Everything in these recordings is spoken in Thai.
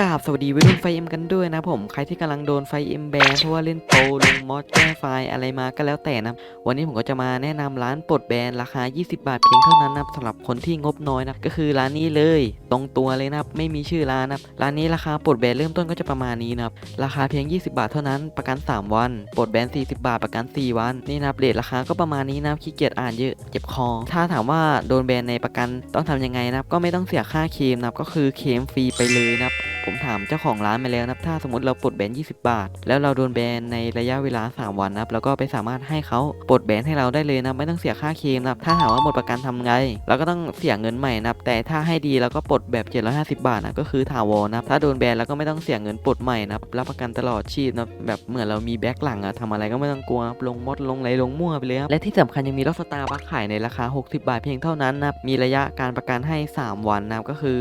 กราบสวัสดีวัยรุ่นไฟเอ็มกันด้วยนะผมใครที่กำลังโดนไฟเอ็มแบนเพราะว่าเล่นโปรลงมอดแก้ไฟอะไรมาก็แล้วแต่นะวันนี้ผมก็จะมาแนะนำร้านปลดแบนราคา 20 บาทเพียงเท่านั้นนะสำหรับคนที่งบน้อยนะก็คือร้านนี้เลย ตรงตัวเลยนะไม่มีชื่อร้านนะร้านนี้ราคาปลดแบนเริ่มต้นก็จะประมาณนี้นะครับราคาเพียง 20 บาทเท่านั้น ประกัน 3 วันปลดแบน 40 บาทประกัน 4 วัน นี่นะครับเรทราคาก็ประมาณนี้นะขี้เกียจอ่านเยอะเจ็บคอ ถ้าถามว่าโดนแบนในประกันต้องทำยังไงนะก็ไม่ต้องเสียค่าเคลมนะก็คือเคลมฟรีไปเลยนะ ผมถามเจ้าของร้านมาแล้วนะถ้าสมมติเราปลดแบน 20 บาท แล้วเราโดนแบนในระยะเวลา 3 วันนะแล้วก็ไปสามารถให้เขาปลดแบนให้เราได้เลยนะไม่ต้องเสียค่าเคลมนะถ้าถามว่าหมดประกันทำไงเราก็ต้องเสียเงินใหม่นะแต่ถ้าให้ดีเราก็ปลดแบบ 750 บาทนะก็คือถาวรนะถ้าโดนแบนแล้วก็ไม่ต้องเสียเงินปลดใหม่นะรับประกันตลอดชีพนะแบบเหมือนเรามีแบ็คหลังอะทำอะไรก็ไม่ต้องกลัวครับลงมดลงไหลลงมั่วไปเลยและที่สำคัญยังมีรถสตาร์บัคขายในราคา 60 บาทเพียงเท่านั้นนะมีระยะการประกันให้ 3 วันนะก็คือ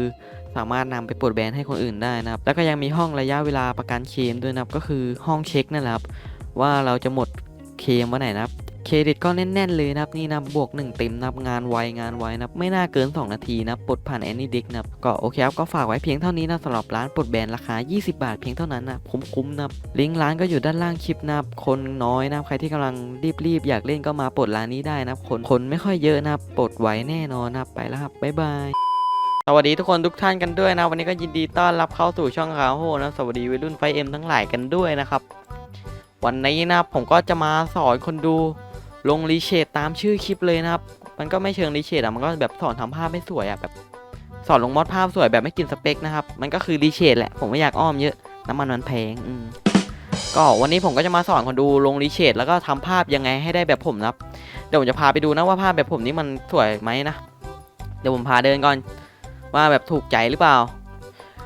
สามารถนำไปปลดแบนให้คนอื่นได้นะครับ แล้วก็ยังมีห้องระยะเวลาประกันเคลมด้วยนะครับ ก็คือห้องเช็คนั่นแหละครับ ว่าเราจะหมดเคลมวันไหนนะครับ เครดิตก็แน่นๆเลยนะครับ นี่นะบวก 1 เต็มนะครับงานไวงานไวนะครับไม่น่าเกิน 2 นาทีนะครับปลดผ่านแอนนี่ดิกนะครับก็โอเคครับ ก็ฝากไว้เพียงเท่านี้นะสำหรับร้านปลดแบนราคา 20 บาทเพียงเท่านั้นนะคุ้มๆนะครับลิงก์ร้านก็อยู่ด้านล่างคลิปนะครับคนน้อยนะครับใครที่กำลังรีบๆอยากเล่นก็มาปลดร้านนี้ได้นะครับคนคนไม่ค่อยเยอะนะครับปลดไว้แน่นอนนะไปแล้วครับบ๊ายบาย สวัสดีทุกคนทุกท่านกันด้วยนะ วันนี้ก็ยินดีต้อนรับเข้าสู่ช่องขาวโหนะสวัสดีวัยรุ่นไฟเอ็มทั้งหลายกันด้วยนะครับ วันนี้นะผมก็จะมาสอนคนดูลงรีเชดตามชื่อคลิปเลยนะครับ มันก็ไม่เชิงรีเชดอะมันก็แบบสอนทำภาพไม่สวยอะแบบ สอนลงมอดภาพสวยแบบไม่กินสเปคนะครับ มันก็คือรีเชดแหละผมไม่อยากอ้อมเยอะน้ำมันมันแพงอืมก็วันนี้ผมก็จะมาสอนคนดูลงรีเชดแล้วก็ทำภาพยังไงให้ได้แบบผมนะครับเดี๋ยวผมจะพาไปดูนะว่าภาพแบบผมนี้มันสวยไหมนะเดี๋ยวผมพาเดินก่อน ว่าแบบถูกใจหรือเปล่า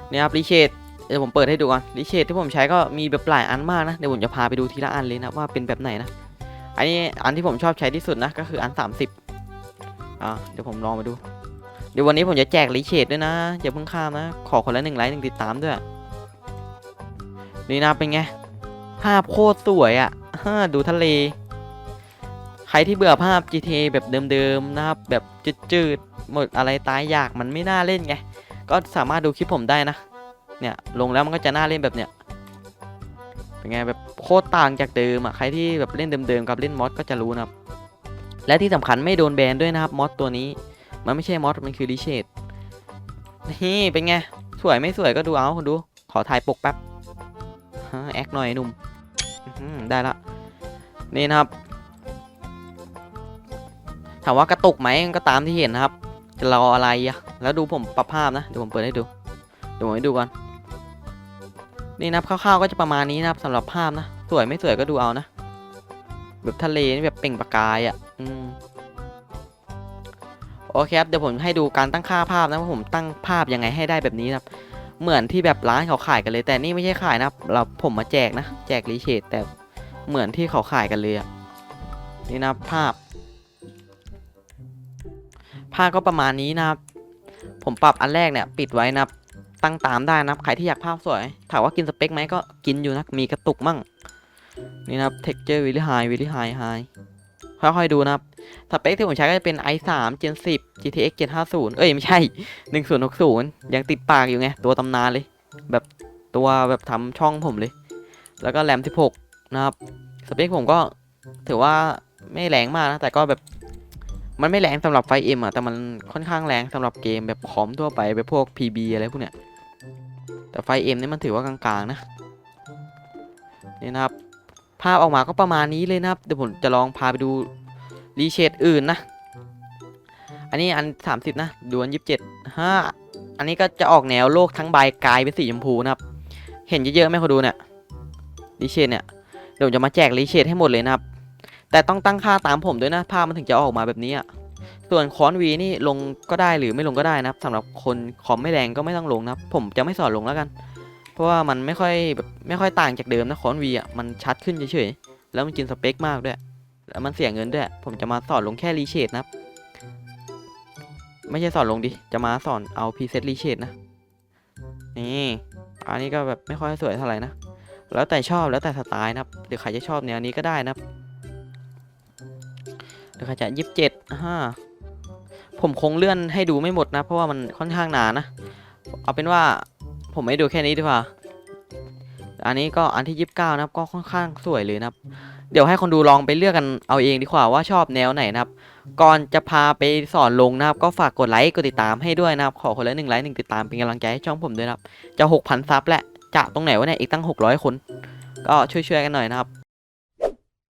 เนี่ยครับรีเชดเดี๋ยวผมเปิดให้ดูก่อนรีเชดที่ผมใช้ก็มีแบบหลายอันมากนะเดี๋ยวผมจะพาไปดูทีละอันเลยนะว่าเป็นแบบไหนนะอันนี้อันที่ผมชอบใช้ที่สุดนะก็คืออัน 30อ่าเดี๋ยวผมลองมาดู เดี๋ยววันนี้ผมจะแจกรีเชดด้วยนะอย่าเพิ่งข้ามนะ ขอคนละหนึ่งไลค์หนึ่งติดตามด้วยนี่นะเป็นไงภาพโคตรสวยอะ่ะฮ่าดูทะเล ใครที่เบื่อภาพ GTA แบบเดิมๆนะครับแบบจืด หมดอะไรตายอยากมันไม่น่าเล่นไง ก็สามารถดูคลิปผมได้นะ เนี่ยลงแล้วมันก็จะน่าเล่นแบบเนี้ย เป็นไงแบบโคตรต่างจากเดิมอะ ใครที่แบบเล่นเดิมๆกับเล่นมอสก็จะรู้นะครับ และที่สำคัญไม่โดนแบนด้วยนะครับมอสตัวนี้ มันไม่ใช่มอสมันคือรีเชดนี่เป็นไง สวยไม่สวยก็ดูเอาคุณดู ขอถ่ายปกแป๊บแอคหน่อยหนุ่มได้ละ นี่นะครับ ถามว่ากระตุกไหมก็ตามที่เห็นนะครับ จะรออะไรอะแล้วดูผมปรับภาพนะ เดี๋ยวผมเปิดให้ดู เดี๋ยวผมให้ดูก่อน นี่นะคร่าวๆก็จะประมาณนี้นะครับสำหรับภาพนะ สวยไม่สวยก็ดูเอานะ แบบทะเลนี่แบบเปล่งประกายอะ่ะอืมโอเคครับ เดี๋ยวผมให้ดูการตั้งค่าภาพนะว่าผมตั้งภาพยังไงให้ได้แบบนี้นะครับ เหมือนที่แบบร้านเขาขายกันเลย แต่นี่ไม่ใช่ขายนะเราผมมาแจกนะ แจกรีเชดแต่เหมือนที่เขาขายกันเลยอะนี่นะภาพ ภาพก็ประมาณนี้นะครับ ผมปรับอันแรกเนี่ยปิดไว้นะครับ ตั้งตามได้นะครับใครที่อยากภาพสวย ถามว่ากินสเปคไหมก็กินอยู่นะ มีกระตุกมั่ง นี่นะครับ texture very high very high high ค่อยๆดูนะครับ สเปคที่ผมใช้ก็จะเป็น i3 Gen 10 GTX 750 เอ้ย ไม่ใช่ 1060 ยังติดปากอยู่ไง ตัวตำนานเลย แบบตัวแบบทำช่องผมเลย แล้วก็แรม 16 นะครับ สเปคผมก็ถือว่าไม่แรงมากนะ แต่ก็แบบ มันไม่แรงสำหรับไฟเอ็มอะแต่มันค่อนข้างแรงสำหรับเกมแบบคอมทั่วไปแบบพวก PB อะไรพวกเนี้ยแต่ไฟเอ็มนี่มันถือว่ากลางๆนะนี่นะครับ ภาพออกมาก็ประมาณนี้เลยนะครับเดี๋ยวผมจะลองพาไปดูรีเชดอื่นนะ อันนี้อัน 30 นะดูอัน27ห้าอันนี้ก็จะออกแนวโลกทั้งใบกลายเป็นสีชมพูนะครับ เห็นเยอะๆไหมเขาดูเนี่ยรีเชดเนี่ยเดี๋ยวผมจะมาแจกรีเชดให้หมดเลยนะครับ แต่ต้องตั้งค่าตามผมด้วยนะ ภาพมันถึงจะออกมาแบบนี้อะส่วนคอนวีนี่ลงก็ได้หรือไม่ลงก็ได้นะครับสำหรับคนคอมไม่แรงก็ไม่ต้องลงนะครับ ผมจะไม่สอนลงแล้วกัน เพราะว่ามันไม่ค่อยแบบไม่ค่อยต่างจากเดิมนะคอนวีอะมันชัดขึ้นเฉยๆแล้วมันกินสเปคมากด้วย แล้วมันเสียเงินด้วย ผมจะมาสอนลงแค่รีเชดนะครับ ไม่ใช่สอนลงดิจะมาสอนเอาพรีเซตรีเชดนะนี่อันนี้ก็แบบไม่ค่อยสวยเท่าไหร่นะแล้วแต่ชอบแล้วแต่สไตล์นะครับเดี๋ยวใครจะชอบแนวนี้ก็ได้นะครับ เดี๋ยวใครจะยี่สิบเจ็ดห้าผมคงเลื่อนให้ดูไม่หมดนะ เพราะว่ามันค่อนข้างหนานะ เอาเป็นว่าผมไม่ดูแค่นี้ดีกว่า อันนี้ก็อันที่ยีิบเก้านะครับ ก็ค่อนข้างสวยเลยนะครับ เดี๋ยวให้คนดูลองไปเลือกกันเอาเองดีกว่าว่าชอบแนวไหนนะครับ ก่อนจะพาไปสอนลงนะครับ ก็ฝากกดไลค์กดติดตามให้ด้วยนะครับ ขอคนละหนึ่งไลค์หนึ่งติดตามเป็นกำลังใจให้ช่องผมด้วยนะครับ จะหกพันซับแหละจะตรงไหนวะเนี่ยอีกตั้งหกร้อยคน ก็ช่วยๆกันหน่อยนะครับ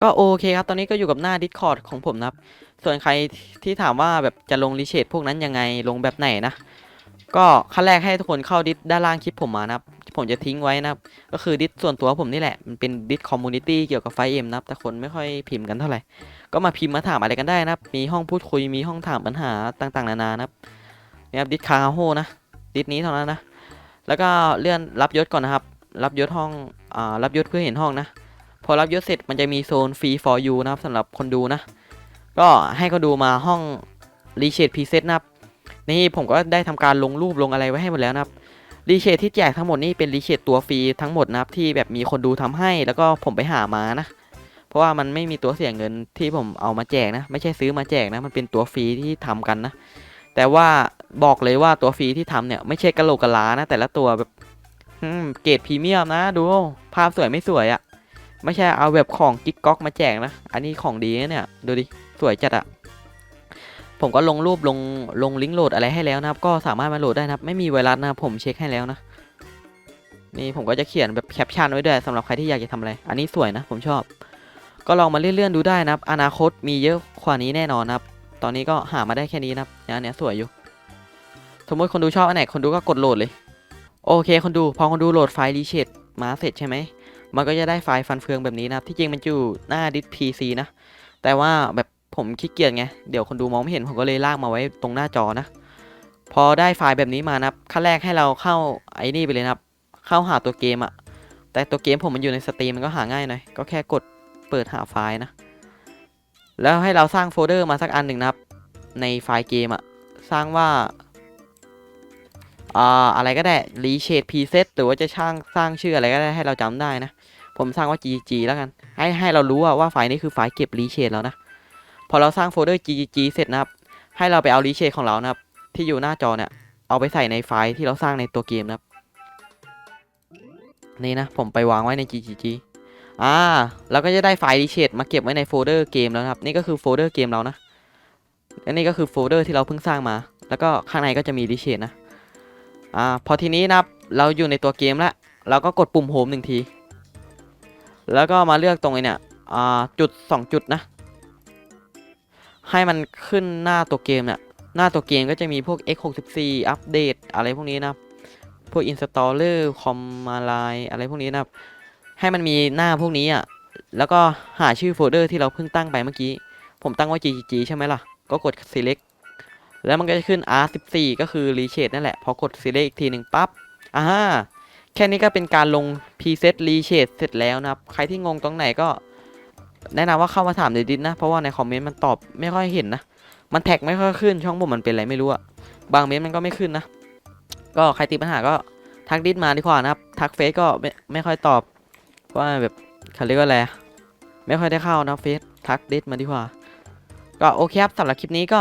ก็โอเคครับ ตอนนี้ก็อยู่กับหน้า Discord ของผมนะครับ ส่วนใครที่ถามว่าแบบจะลงรีเชดพวกนั้นยังไงลงแบบไหนนะ ก็ขั้นแรกให้ทุกคนเข้าดิสด้านล่างคลิปผมมานะครับ ผมจะทิ้งไว้นะครับ ก็คือดิสส่วนตัวผมนี่แหละ มันเป็นดิสคอมมูนิตี้เกี่ยวกับไฟเอ็มนะครับ แต่คนไม่ค่อยพิมพ์กันเท่าไหร่ ก็มาพิมพ์มาถามอะไรกันได้นะครับ มีห้องพูดคุย มีห้องถามปัญหาต่างๆ นานานะครับนี่ครับดิสคาโฮนะดิสนี้เท่านั้นนะ แล้วก็เลื่อนรับยศก่อนนะครับ รับยศห้อง อ่า รับยศเพื่อเห็นห้องนะ พอรับยศเสร็จมันจะมีโซนฟรี for you นะครับสำหรับคนดูนะ ก็ให้เขาดูมาห้องรีเชดพรีเซตนะครับ นี่ผมก็ได้ทำการลงรูปลงอะไรไว้ให้หมดแล้วนะครับรีเชดที่แจกทั้งหมดนี่เป็นรีเชดตัวฟรีทั้งหมดนะครับที่แบบมีคนดูทำให้แล้วก็ผมไปหามานะ เพราะว่ามันไม่มีตัวเสียเงินที่ผมเอามาแจกนะ ไม่ใช่ซื้อมาแจกนะ มันเป็นตัวฟรีที่ทำกันนะ แต่ว่าบอกเลยว่าตัวฟรีที่ทำเนี่ยไม่ใช่กะโหลกกะลานะ แต่ละตัวแบบเกรดพรีเมียมนะดูภาพสวยไม่สวยอะ่ะ ไม่ใช่เอาแบบของกิ๊กก๊อกมาแจกนะ อันนี้ของดีนะเนี่ย ดูดิ สวยจัดอะผมก็ลงรูปลงลงลิงก์โหลดอะไรให้แล้วนะครับ ก็สามารถมาโหลดได้นะครับ ไม่มีไวรัสนะครับผมเช็คให้แล้วนะ นี่ผมก็จะเขียนแบบแคปชั่นไว้ด้วยสำหรับใครที่อยากจะทำอะไร อันนี้สวยนะ ผมชอบ ก็ลองมาเลื่อนๆดูได้นะครับ อนาคตมีเยอะกว่านี้แน่นอนนะครับ ตอนนี้ก็หามาได้แค่นี้นะครับอันนี้สวยอยู่ สมมติคนดูชอบอันไหนคนดูก็กดโหลดเลย โอเค คนดู พอคนดูโหลดไฟล์รีเชดมาเสร็จใช่ไหม มันก็จะได้ไฟล์ฟันเฟืองแบบนี้นะครับ ที่จริงมันอยู่หน้าดิสพีซีนะ แต่ว่าแบบผมขี้เกียจไง เดี๋ยวคนดูมองไม่เห็นผมก็เลยลากมาไว้ตรงหน้าจอนะ พอได้ไฟล์แบบนี้มานะครับขั้นแรกให้เราเข้าไอ้นี่ไปเลยนะครับ เข้าหาตัวเกมอะแต่ตัวเกมผมมันอยู่ในสตรีมมันก็หาง่ายหน่อย ก็แค่กดเปิดหาไฟล์นะ แล้วให้เราสร้างโฟลเดอร์มาสักอันหนึ่งนะครับ ในไฟล์เกมอะสร้างว่า อ่าอะไรก็ได้ reshape preset หรือว่าจะช่างสร้างชื่ออะไรก็ได้ให้เราจำได้นะ ผมสร้างว่า GG แล้วกัน ให้ให้เรารู้ว่าว่าไฟล์นี้คือไฟล์เก็บ reshape แล้วนะ พอเราสร้างโฟลเดอร์ GG เสร็จนะครับ ให้เราไปเอา reshape ของเรานะครับ ที่อยู่หน้าจอเนี่ย เอาไปใส่ในไฟล์ที่เราสร้างในตัวเกมนะครับ นี่นะ ผมไปวางไว้ใน GG อ่าเราก็จะได้ไฟล์ reshape มาเก็บไว้ในโฟลเดอร์เกมแล้วนะครับ นี่ก็คือโฟลเดอร์เกมเรานะและนี่ก็คือโฟลเดอร์ที่เราเพิ่งสร้างมา แล้วก็ข้างในก็จะมี reshape นะ อ่าพอทีนี้นะครับเราอยู่ในตัวเกมแล้วเราก็กดปุ่มโฮมหนึ่งที แล้วก็มาเลือกตรงไอ้เนี่ยอ่าจุดสองจุดนะ ให้มันขึ้นหน้าตัวเกมเนี่ยหน้าตัวเกมก็จะมีพวก x64 อัปเดตอะไรพวกนี้นะครับพวก installer command อะไรพวกนี้นะครับ ให้มันมีหน้าพวกนี้อะแล้วก็หาชื่อโฟลเดอร์ที่เราเพิ่งตั้งไปเมื่อกี้ ผมตั้งไว้ ggg ใช่ไหมล่ะ ก็กด select แล้วมันก็จะขึ้น R14 ก็คือ reshape นั่นแหละ พอกด select อีกทีหนึ่งปั๊บอ่าฮะแค่นี้ก็เป็นการลง preset reshape เสร็จแล้วนะครับ ใครที่งงตรงไหนก็แนะนำว่าเข้ามาถามในดิสนะ เพราะว่าในคอมเมนต์มันตอบไม่ค่อยเห็นนะ มันแท็กไม่ค่อยขึ้น ช่องผมมันเป็นอะไรไม่รู้อะบางเมนต์มันก็ไม่ขึ้นนะ ก็ใครติดปัญหาก็ทักดิสมาดีกว่านะครับ ทักเฟซก็ไม่ไม่ค่อยตอบเพราะว่าแบบเขาเรียกว่าอะไร ไม่ค่อยได้เข้านะเฟซทักดิสมาดีกว่า ก็โอเคครับสำหรับคลิปนี้ก็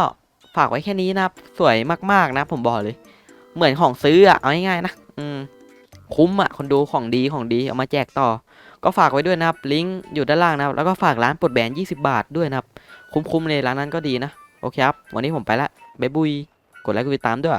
ฝากไว้แค่นี้นะครับ สวยมากๆนะ ผมบอกเลย เหมือนของซื้ออะเอาง่ายๆนะ อืม คุ้มอะคนดูของดีของดีเอามาแจกต่อ ก็ฝากไว้ด้วยนะครับ ลิงก์อยู่ด้านล่างนะครับ แล้วก็ฝากร้านปลดแบน20 บาทด้วยนะครับ คุ้มๆเลยร้านนั้นก็ดีนะ โอเคครับ วันนี้ผมไปละบ๊ายบุย กดไลค์กดติดตามด้วย